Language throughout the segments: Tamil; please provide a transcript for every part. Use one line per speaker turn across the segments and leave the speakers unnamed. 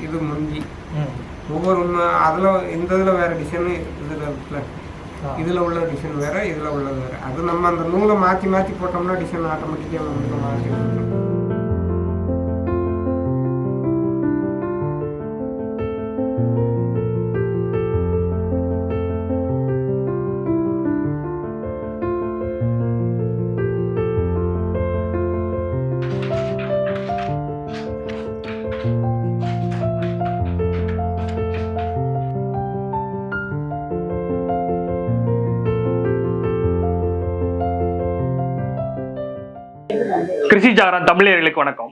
இது முஞ்சி
ம்.
ஒவ்வொரு அதுல இந்த இதுல வேற டிசைன் இதுல இருக்குல்ல. இதுல உள்ள டிசைன் வேற இதுல உள்ளது வேற. அது நம்ம அந்த நூலை மாத்தி மாத்தி போட்டோம்னா டிசைன் ஆட்டோமேட்டிக்கா வந்து
கிருஷி ஜாகரன் தமிழர்களுக்கு வணக்கம்.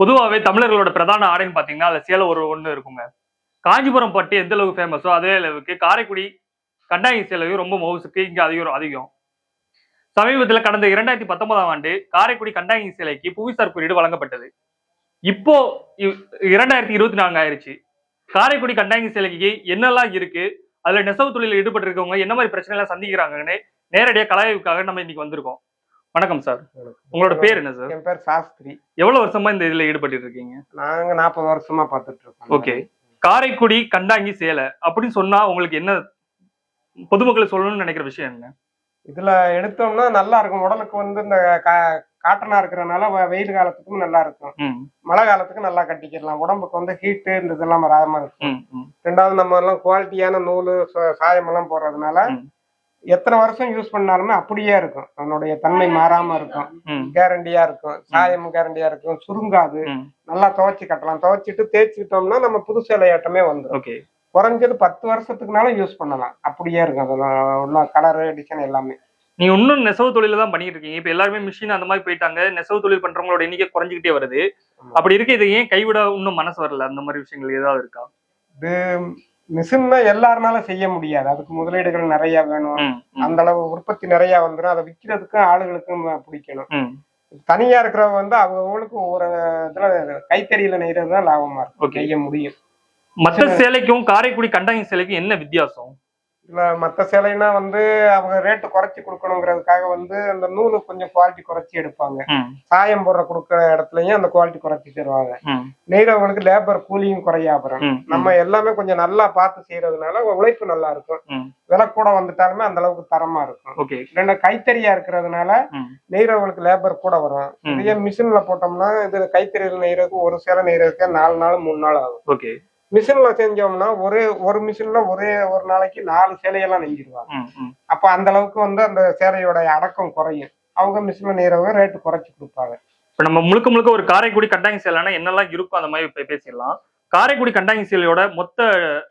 பொதுவாகவே தமிழர்களோட பிரதான ஆடைன்னு பார்த்தீங்கன்னா அதில் சேலை ஒரு ஒன்று இருக்குங்க. காஞ்சிபுரம் பட்டு எந்த அளவுக்கு ஃபேமஸோ அதே அளவுக்கு காரைக்குடி கண்டாயி சேலையும் ரொம்ப மவுசுக்கு இங்கே அதிகம் அதிகம். சமீபத்தில் கடந்த இரண்டாயிரத்தி பத்தொன்பதாம் ஆண்டு காரைக்குடி கண்டாயி சேலைக்கு புவிசார் குறியீடு வழங்கப்பட்டது. இப்போ இரண்டாயிரத்தி இருபத்தி நான்கு ஆயிருச்சு. காரைக்குடி கண்டாயி சேலைக்கு என்னெல்லாம் இருக்கு? அதுல நெசவு தொழிலில் ஈடுபட்டு இருக்கவங்க என்ன மாதிரி பிரச்சனை எல்லாம் சந்திக்கிறாங்கன்னு நேரடியாக கலாய்வுக்காக நம்ம இன்னைக்கு வந்திருக்கோம். வணக்கம் சார். உங்களோட பேர் என்ன சார்?
என் பேர் சாஸ்திரி.
எவ்வளவு வருஷமா இந்த இதுல ஈடுபட்டு இருக்கீங்க?
நாங்க நாற்பது வருஷமா பார்த்துட்டு இருக்கோம்.
ஓகே. காரைக்குடி கண்டாங்கி சேலை அப்படின்னு சொன்னா உங்களுக்கு என்ன பொதுமக்கள் சொல்லணும்னு நினைக்கிற விஷயம் என்ன?
இதுல எடுத்தோம்னா நல்லா இருக்கும். உடலுக்கு வந்து இந்த காட்டனா இருக்கிறதுனால வ- வெயில் காலத்துக்கும் நல்லா இருக்கும். மழை காலத்துக்கு நல்லா கட்டிக்கிடலாம் உடம்புக்கு வந்து ஹீட்டு இந்த இதெல்லாம் வராம இருக்கும். ரெண்டாவது நம்ம எல்லாம் குவாலிட்டியான நூல் சாயம் எல்லாம் போடுறதுனால. எத்தனை வருஷம் யூஸ் பண்ணாலுமே அப்படியே இருக்கும். அதனுடைய தன்மை மாறாம இருக்கும். கேரண்டியா இருக்கும். சாயம் கேரண்டியா இருக்கும். சுருங்காது. நல்லா துவைச்சு கட்டலாம். துவைச்சிட்டு தேய்ச்சிக்கிட்டோம்னா நம்ம புது சேலையாட்டமே வந்துடும்
ஓகே.
குறைஞ்சது பத்து வருஷத்துக்குனாலும் யூஸ் பண்ணலாம். அப்படியே இருக்கும். அதெல்லாம் ஒன்றும் கலரு டிசைன் எல்லாமே.
நீங்க இன்னும் நெசவு தொழில தான் பண்ணிட்டு இருக்கீங்க. இப்ப எல்லாருமே மிஷின் அந்த மாதிரி போயிட்டாங்க. நெசவு தொழில் பண்றவங்களோட எண்ணிக்கை குறைஞ்சிக்கிட்டே வருது. அப்படி இருக்க. இதை ஏன் கைவிட இன்னும் மனசு வரல? அந்த மாதிரி விஷயங்கள் ஏதாவது இருக்கா?
இது மிஷின்னா எல்லாருனாலும் செய்ய முடியாது. அதுக்கு முதலீடுகள் நிறைய வேணும். அந்த அளவு உற்பத்தி நிறைய வந்துடும் அதை விற்கிறதுக்கும் ஆளுகளுக்கும் பிடிக்கணும். தனியா இருக்கிறவங்க வந்து அவங்களுக்கு ஒரு இதுல கைத்தறியில நெய்யறது தான் லாபமா இருக்கும். நெய்ய முடியும்.
மத்த சேலைக்கும் காரைக்குடி கண்டாங்கி சேலைக்கும் என்ன வித்தியாசம்?
இதுல மத்த சேலைனா வந்து அவங்க ரேட்டு குறைச்சி கொடுக்கணுங்கிறதுக்காக வந்து அந்த நூலு கொஞ்சம் குவாலிட்டி குறைச்சி எடுப்பாங்க. சாயம் போடுற கொடுக்குற இடத்துலயும் அந்த குவாலிட்டி குறைச்சி தருவாங்க. நெய்றவங்களுக்கு லேபர் கூலியும் குறையா வரும்
ம்,
நம்ம எல்லாமே கொஞ்சம் நல்லா பார்த்து செய்யறதுனால உழைப்பு நல்லா இருக்கும். விலை கூட வந்துட்டாலுமே அந்த அளவுக்கு தரமா இருக்கும். ரெண்டு கைத்தறியா இருக்கிறதுனால நெய்றவங்களுக்கு லேபர் கூட வரும். இதே மிஷின்ல போட்டோம்னா இது கைத்தறியில் நெய்யறதுக்கு ஒரு சேலை நெய்யறதுக்கு நாலு நாள் மூணு நாள் ஆகும்.
ஓகே.
மிஷின்ல செஞ்சோம்னா ஒரே ஒரு மிஷின்ல ஒரே ஒரு நாளைக்கு நாலு சேலையெல்லாம்
ம்.
அப்ப அந்த அளவுக்கு வந்து அந்த சேலையோட அடக்கம் குறையும். அவங்க மிஷின்ல நெய்றவங்க ரேட்டு குறைச்சி கொடுப்பாங்க.
இப்ப நம்ம முழுக்க முழுக்க ஒரு காரைக்குடி கண்டாங்கி சேலைனா என்னெல்லாம் இருக்கும் அந்த மாதிரி பேசிடலாம். காரைக்குடி கண்டாங்கி சேலையோட மொத்த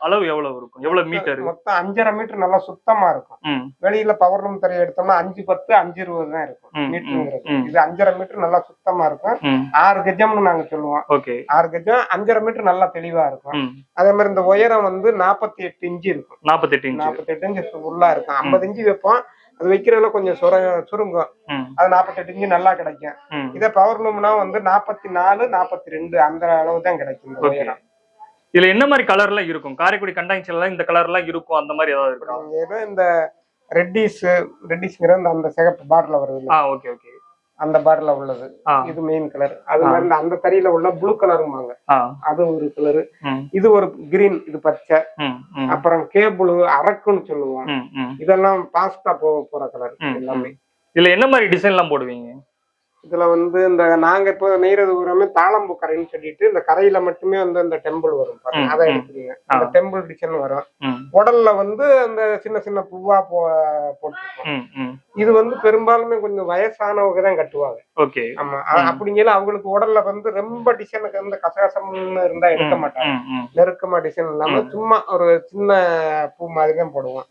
அளவு எவ்வளவு இருக்கும்? எவ்வளவு மீட்டர்
மொத்தம் அஞ்சரை மீட்டர் நல்லா சுத்தமா இருக்கும். வெளியில பவர் ரூம் தரையை எடுத்தோம்னா அஞ்சு பத்து அஞ்சு இருபது தான் இருக்கும் மீட்டருங்கிறது. இது அஞ்சரை மீட்டர் நல்லா சுத்தமா இருக்கும். ஆறு கஜம்னு நாங்க சொல்லுவோம். ஆறு கஜம் அஞ்சரை மீட்டர் நல்லா தெளிவா இருக்கும். அதே மாதிரி இந்த உயரம் வந்து நாற்பத்தி எட்டு இன்ச்சு இருக்கும்.
நாற்பத்தெட்டு இன்ச்சு.
நாற்பத்தி எட்டு இன்ச்சு ஃபுல்லா இருக்கும். ஐம்பது இன்ச்சு வைப்போம். அது வைக்கிறதுல கொஞ்சம் சுர சுருங்கும். அது நாற்பத்தெட்டு இன்ச்சு நல்லா கிடைக்கும். இதே பவர் லூம்னா வந்து நாற்பத்தி நாலு நாற்பத்தி ரெண்டு அந்த அளவு தான் கிடைக்கும்
இதுல என்ன மாதிரி கலர்லாம் இருக்கும்? காரைக்குடி கண்டாங்கி சேலை இந்த கலர்லாம் இருக்கும் அந்த மாதிரி ஏதாவது இருக்கா?
அப்புறம் ஏதோ இந்த ரெட்டிஸ் ரெட்டிஸ்ங்கிற அந்த அந்த சிகப்பு பார்டர்ல வருது
ஆ ஓகே ஓகே
அந்த பார்டர்ல உள்ளது. இது மெயின் கலர் அது மாதிரி அந்த தறியில உள்ள ப்ளூ கலருமாங்க அது ஒரு கலரு இது ஒரு கிரீன் இது பச்சை. அப்புறம் கேபிள் அரக்குன்னு சொல்லுவோம்
ம்
இதெல்லாம் பாஸ்டா போக போற கலர் எல்லாமே.
இதுல என்ன மாதிரி டிசைன்லாம் போடுவீங்க?
இதுல வந்து இந்த நாங்க இப்போ நெய்யறது பூராமே தாளம்பூ கரைன்னு சொல்லிட்டு இந்த கரையில மட்டுமே வந்து இந்த டெம்பிள் வரும் பாருங்க. அதை. எடுத்துக்கோங்க. அந்த டெம்பிள் டிசைன் வரும். உடல்ல வந்து அந்த சின்ன சின்ன பூவா போ போட்டிருக்கோம். இது வந்து பெரும்பாலுமே கொஞ்சம் வயசானவங்க தான் கட்டுவாங்க.
ஓகே.
ஆமா. அப்படிங்கல அவங்களுக்கு உடல்ல வந்து ரொம்ப டிசைனுக்கு வந்து கசகசம்னு இருந்தா எடுக்க மாட்டாங்க. நெருக்கமா டிசைன் இல்லாம சும்மா ஒரு சின்ன பூ மாதிரி தான் போடுவோம்.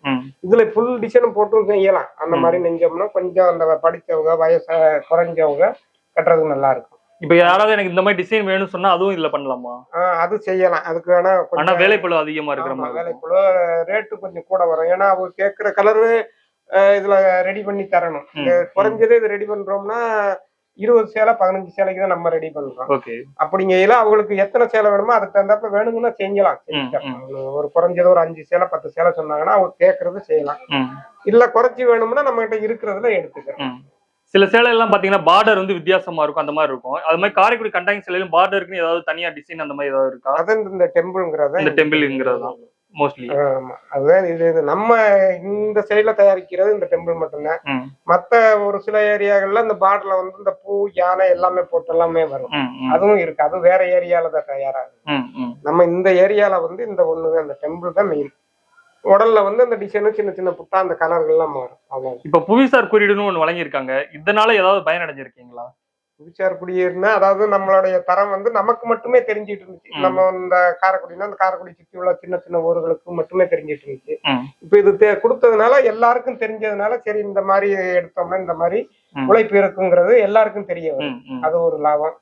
இதுல ஃபுல் டிசைன் போட்டும் செய்யலாம். அந்த மாதிரி நெஞ்சோம்னா கொஞ்சம் அந்த படிச்சவங்க வயசு குறைஞ்சவங்க கட்டுறதுக்கு நல்லா இருக்கும்.
இப்ப யாராவது எனக்கு இந்த மாதிரி டிசைன் வேணும்னு சொன்னா அதுவும் இதுல பண்ணலாமா?
அது செய்யலாம். அதுக்கு வேணா
ஆனா வேலைப்பளு அதிகமா இருக்கிற மாதிரி.
வேலைக்குள்ள ரேட்டு கொஞ்சம் கூட வரும். ஏன்னா அவங்க கேட்குற கலரு இதுல ரெடி பண்ணி தரணும். குறைஞ்சதே இது ரெடி பண்றோம்னா இருபது சேலை பதினஞ்சு சேலைக்கு தான் நம்ம ரெடி பண்றோம். அப்படிங்கையில அவங்களுக்கு எத்தனை சேலை வேணுமோ அதுக்கு தகுந்தாப்ப வேணுங்கன்னா செஞ்சலாம். ஒரு குறைஞ்சது ஒரு அஞ்சு சேலை பத்து சேலை சொன்னாங்கன்னா அவங்க கேட்கறது செய்யலாம். இல்ல குறைச்சி வேணும்னா நம்ம கிட்ட இருக்கிறதுல எடுத்துக்கிறோம்
ம். சில சேலை எல்லாம் பாத்தீங்கன்னா பார்டர் வந்து வித்தியாசமா இருக்கும் அந்த மாதிரி இருக்கும். அது மாதிரி காரைக்குடி கண்டாங்க சேலையிலும் பார்டருக்குன்னு ஏதாவது தனியா டிசைன் அந்த மாதிரி ஏதாவது இருக்கா?
அது இந்த டெம்பிள்ங்கிறத
இந்த டெம்பிள்ங்கிறது தான் மோஸ்ட்லி
அதுதான் இது இது நம்ம இந்த சைடுல தயாரிக்கிறது இந்த டெம்பிள் மட்டும்தான். மத்த ஒரு சில ஏரியாக்கள்ல இந்த பார்டர்ல வந்து இந்த பூ யானை எல்லாமே போட்டு எல்லாமே வரும். அதுவும் இருக்கு. அது வேற ஏரியால தான் தயாராகுது
ம் ம்.
நம்ம இந்த ஏரியால வந்து இந்த ஒண்ணுதான். இந்த டெம்பிள் தான் மெயின் உடல்ல வந்து அந்த டிசைனு சின்ன சின்ன புட்டா அந்த கலர்கள்லாம் மாறும். அவ்வளவு
இப்ப புவிசார் குறியீடுன்னு ஒண்ணு வழங்கியிருக்காங்க. இதனால ஏதாவது பயன் அடைஞ்சிருக்கீங்களா
புதுச்சார் குடியேறினா அதாவது நம்மளுடைய தரம் வந்து நமக்கு மட்டுமே தெரிஞ்சிட்டு இருந்துச்சு. நம்ம இந்த காரைக்குடினா அந்த காரைக்குடி சுத்தி உள்ள சின்ன சின்ன ஊர்களுக்கு மட்டுமே தெரிஞ்சிட்டு இருந்துச்சு. இப்ப இது கொடுத்ததுனால எல்லாருக்கும் தெரிஞ்சதுனால சரி இந்த மாதிரி எடுத்தோம்னா இந்த மாதிரி. உழைப்பு இருக்குங்கிறது எல்லாருக்கும் தெரிய வரும் அது ஒரு லாபம்.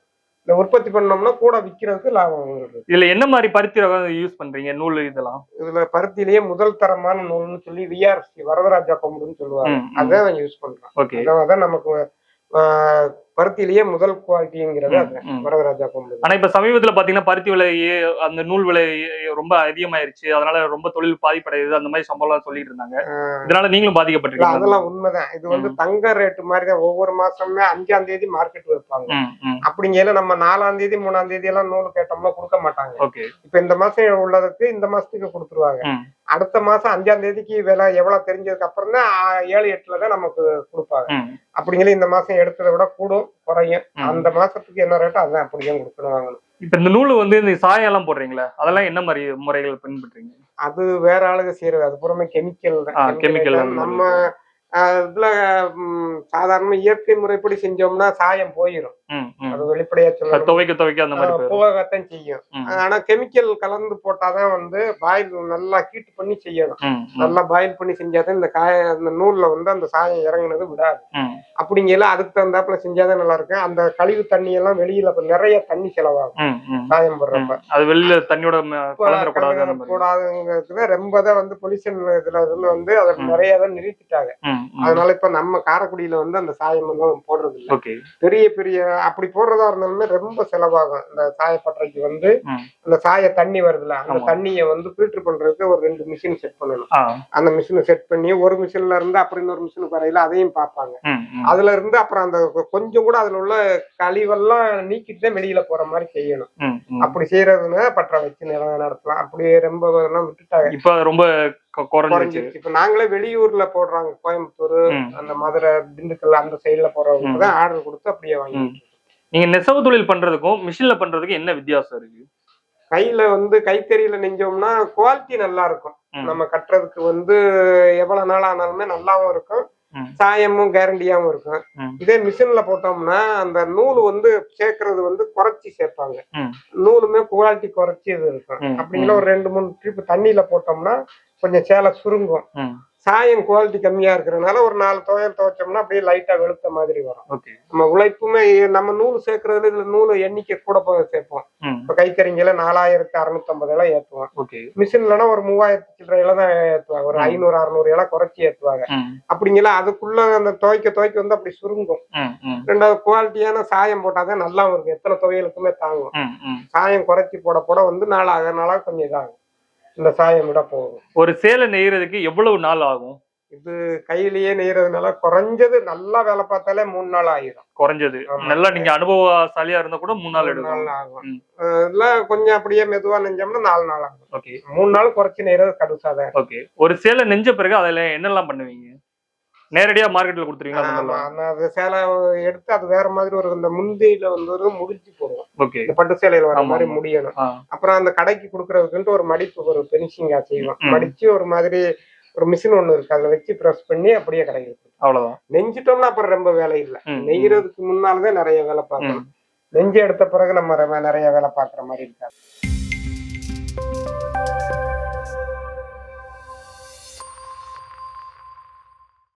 இந்த உற்பத்தி பண்ணோம்னா கூட விக்கிறதுக்கு லாபம் வருது.
இதுல என்ன மாதிரி பருத்தி ரகம் யூஸ் பண்றீங்க? நூல் இதெல்லாம்?
இதுல பருத்திலேயே முதல் தரமான நூல்னு சொல்லி விஆர்சி வரதராஜா கொம்புன்னு சொல்லுவாங்க. அதான் யூஸ் பண்றோம். அதான் நமக்கு பருத்திலேயே முதல் குவாலிட்டிங்கிறது. வரதராஜா கொம்பு
ஆனா இப்ப சமீபத்துல பாத்தீங்கன்னா பருத்தி விலை அந்த நூல் விலை ரொம்ப அதிகமாயிருச்சு. அதனால ரொம்ப தொழில் பாதிப்படையுது அந்த மாதிரி சம்பவம் சொல்லிட்டு இருந்தாங்க. இதனால நீங்களும் பாதிக்கப்பட்டிருக்கீங்க
அதெல்லாம் உண்மைதான். இது வந்து தங்க ரேட்டு மாதிரி தான். ஒவ்வொரு மாசமே அஞ்சாம் தேதி மார்க்கெட் வைப்பாங்க. அப்படிங்கல நம்ம நாலாம் தேதி மூணாம் தேதி எல்லாம் நூல் கேட்டோம்னா கொடுக்க மாட்டாங்க.
ஓகே.
இப்ப இந்த மாசம் உள்ளதுக்கு இந்த மாசத்துக்கு கொடுத்துருவாங்க. அடுத்த மாசம் அஞ்சாம் தேதிக்கு விலை எவ்வளவு தெரிஞ்சதுக்கு அப்புறம் தான் ஏழு எட்டுல தான் நமக்கு கொடுப்பாங்க. அப்படிங்கிற இந்த மாசம் எடுத்ததை விட கூடும் குறையும். அந்த மாசத்துக்கு என்ன ரேட்டோ அதான் அப்படியே கொடுக்கணும் வாங்கணும்
இப்ப இந்த நூல் வந்து இந்த சாயம் எல்லாம் போடுறீங்களா? அதெல்லாம் என்ன மாதிரி முறைகள் பின்பற்றீங்க
அது வேற ஆளுங்க செய்யறது. அது புறமே கெமிக்கல் தான்.
அந்த
நம்ம இதுல சாதாரண இயற்கை முறைப்படி செஞ்சோம்னா சாயம் போயிடும் அது வெளிப்படையா
அது
சொல்லணும்
துவைக்க துவைக்க அந்த மாதிரி போயிடும்
போகத்தான் செய்யும். ஆனா கெமிக்கல் கலந்து போட்டாதான் வந்து பாயில் நல்லா ஹீட் பண்ணி செய்யணும். நல்லா பாயில் பண்ணி செஞ்சாதான் இந்த காய அந்த நூல்ல வந்து அந்த சாயம் இறங்குனது விடாது. அப்படிங்கல அதுக்கு தகுந்தாப்புல செஞ்சாதான் நல்லா இருக்கும் அந்த கழிவு தண்ணி எல்லாம் வெளியில நிறைய தண்ணி செலவாகும். சாயம். போடுறப்ப.
அது வெளியில தண்ணியோட
கூடாதுங்கிறதுக்கு ரொம்ப தான் வந்து பொல்யூஷன் இதுல இருந்து வந்து அதை. நிறைய தான் நிறுத்திட்டாங்க. அதனால இப்ப நம்ம காரைக்குடியில வந்து அந்த சாயம் எல்லாம் போடுறது இல்ல பெரிய பெரிய அப்படி போடுறதா இருந்தாலுமே ரொம்ப செலவாகும். இந்த சாயப்பட்டறைக்கு வந்து அந்த சாய தண்ணி வருதுல அந்த. தண்ணியை வந்து ஃபில்டர் பண்றதுக்கு ஒரு ரெண்டு மிஷின் செட் பண்ணணும். அந்த மிஷினை செட் பண்ணி ஒரு மிஷின்ல இருந்து அப்புறம் இன்னொரு மிஷினுக்கு வரையில அதையும் பார்ப்பாங்க. அதுல இருந்து அப்புறம் அந்த கொஞ்சம் கூட அதுல உள்ள கழிவெல்லாம் நீக்கிட்டு தான் வெளியில போற மாதிரி செய்யணும். அப்படி செய்யறதுன்னா பற்ற வச்சு நிலம் நடத்தலாம். அப்படியே ரொம்ப விட்டுட்டாங்க.
இப்ப ரொம்ப குறைஞ்சிருச்சு
இப்ப நாங்களே வெளியூர்ல போடுறாங்க கோயம்புத்தூர். அந்த மதுரை திண்டுக்கல் அந்த சைடுல போறவங்க தான் ஆர்டர் கொடுத்து அப்படியே வாங்கி.
நீங்க நெசவு தொழில் பண்றதுக்கும் மிஷின்ல பண்றதுக்கும் என்ன வித்தியாசம் இருக்கு
கையில வந்து கைத்தறியில நெஞ்சோம்னா குவாலிட்டி நல்லா இருக்கும். நம்ம கட்டுறதுக்கு வந்து எவ்வளவு நாள் ஆனாலுமே நல்லாவும் இருக்கும். சாயமும் கேரண்டியாவும் இருக்கும். இதே மிஷின்ல போட்டோம்னா அந்த நூல் வந்து சேர்க்கறது வந்து குறைச்சி சேர்ப்பாங்க. நூலுமே குவாலிட்டி குறைச்சி இது இருக்கும் அப்படிங்கிற ஒரு ரெண்டு மூணு ட்ரிப் தண்ணியில போட்டோம்னா கொஞ்சம் சேலை சுருங்கும். சாயம் குவாலிட்டி கம்மியா இருக்கிறதுனால ஒரு நாலு துவையல் துவைச்சோம்னா அப்படியே லைட்டா வெளுத்த மாதிரி வரும். நம்ம உழைப்புமே நம்ம நூல் சேர்க்கறதுல இதுல நூல் எண்ணிக்கை கூட போக சேர்ப்போம். இப்ப கைத்தறிங்கள நாலாயிரத்தி அறுநூத்தி ஐம்பது எல்லாம் ஏத்துவோம் மிஷின்லனா ஒரு மூவாயிரத்தி சில்லறையில தான் ஏத்துவாங்க. ஒரு. ஐநூறு அறுநூறு எல்லாம் குறைச்சி ஏத்துவாங்க.
ம்.
அப்படிங்கல அதுக்குள்ள அந்த துவைக்க துவைக்க வந்து அப்படி சுருங்கும். ரெண்டாவது குவாலிட்டியான சாயம் போட்டாதான் நல்லா இருக்கும். எத்தனை துவையலுக்குமே தாங்கும். சாயம் குறைச்சி போட போட வந்து நாளாக நாளாக கொஞ்சம் இதாகும். இந்த சாயம் விட போகும்
ஒரு சேலை நெய்யறதுக்கு எவ்வளவு நாள் ஆகும்?
இது கையிலேயே நெய்யறதுனால குறைஞ்சது நல்லா வேலை பார்த்தாலே மூணு நாள் ஆயிரும்.
குறைஞ்சது. நல்லா நீங்க அனுபவசாலியா இருந்தா கூட மூணு நாள் எடுக்கும்
நாள் ஆகும். இதுல கொஞ்சம் அப்படியே மெதுவா நெஞ்சோம்னா நாலு நாள் ஆகும்.
ஓகே.
மூணு நாள் குறைச்சி நெய்யறது கடுசாதான்
ஓகே. ஒரு சேலை நெஞ்ச பிறகு அதுல என்னெல்லாம் பண்ணுவீங்க? நேரடியா மார்க்கெட்ல கொடுத்துருவீங்களா அந்த
அது சேலை எடுத்து அது வேற மாதிரி ஒரு இந்த முந்தியில வந்து ஒரு முடிச்சு போடுவோம்.
ஓகே
இந்த பட்டு சேலையில வர மாதிரி. முடியணும். அப்புறம் அந்த கடைக்கு கொடுக்கறதுக்குன்ட்டு ஒரு மடிப்பு ஒரு பெனிஷிங்கா செய்வோம். மடிச்சு ஒரு மாதிரி ஒரு மிஷின் ஒண்ணு இருக்கு. அதுல வச்சு பிரஸ் பண்ணி அப்படியே கடைக்கு கொடுப்போம்.
அவ்வளவுதான்.
நெஞ்சிட்டோம்னா அப்புறம் ரொம்ப வேலை இல்ல. நெய்யறதுக்கு முன்னாலதான் நிறைய வேலை பார்க்கணும். நெஞ்சு எடுத்த பிறகு நம்ம நிறைய வேலை பார்க்குற மாதிரி இருக்காது.